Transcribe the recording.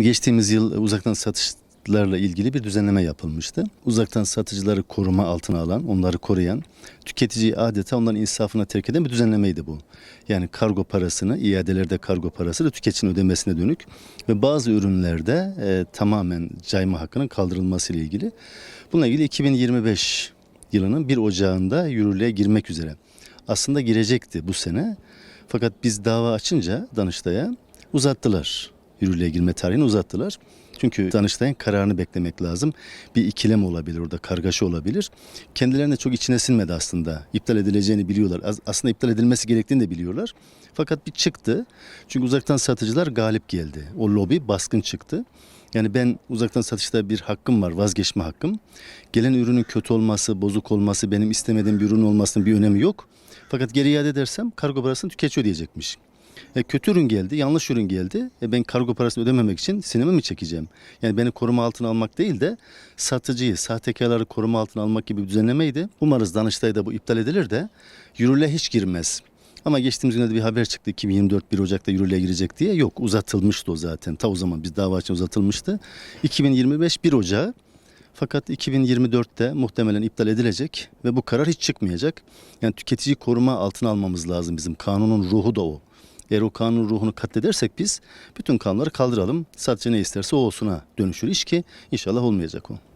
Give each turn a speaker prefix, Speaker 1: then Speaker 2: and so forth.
Speaker 1: Geçtiğimiz yıl uzaktan satışlarla ilgili bir düzenleme yapılmıştı. Uzaktan satıcıları koruma altına alan, onları koruyan, tüketiciyi adeta onların insafına terk eden bir düzenlemeydi bu. Yani kargo parasını, iadelerde kargo parası da tüketicinin ödemesine dönük ve bazı ürünlerde e, tamamen cayma hakkının kaldırılması ile ilgili. Bununla ilgili 2025 yılının 1 Ocağı'nda yürürlüğe girmek üzere. Aslında girecekti bu sene. Fakat biz dava açınca Danıştay'a uzattılar. Yürürlüğe girme tarihini uzattılar. Çünkü Danıştay'ın kararını beklemek lazım. Bir ikilem olabilir orada, kargaşa olabilir. Kendilerine çok içine sinmedi aslında. İptal edileceğini biliyorlar. Aslında iptal edilmesi gerektiğini de biliyorlar. Fakat bir çıktı. Çünkü uzaktan satıcılar galip geldi. O lobi baskın çıktı. Yani ben uzaktan satışta bir hakkım var, vazgeçme hakkım. Gelen ürünün kötü olması, bozuk olması, benim istemediğim bir ürün olmasının bir önemi yok. Fakat geri iade edersem kargo parasını tüketici ödeyecekmiş. E, kötü ürün geldi, yanlış ürün geldi. E, ben kargo parasını ödememek için sineme mi çekeceğim? Yani beni koruma altına almak değil de satıcıyı, sahtekarları koruma altına almak gibi bir düzenlemeydi. Umarız Danıştay'da bu iptal edilir de yürürlüğe hiç girmez. Ama geçtiğimiz günlerde bir haber çıktı 2024 1 Ocak'ta yürürlüğe girecek diye. Yok uzatılmıştı o zaten. Ta o zaman biz dava için uzatılmıştı. 2025 1 Ocağı fakat 2024'te muhtemelen iptal edilecek ve bu karar hiç çıkmayacak. Yani tüketici koruma altına almamız lazım bizim. Kanunun ruhu da o. Eğer o kanun ruhunu katledersek biz bütün kanunları kaldıralım. Sadece ne isterse o olsuna dönüşür iş ki inşallah olmayacak o.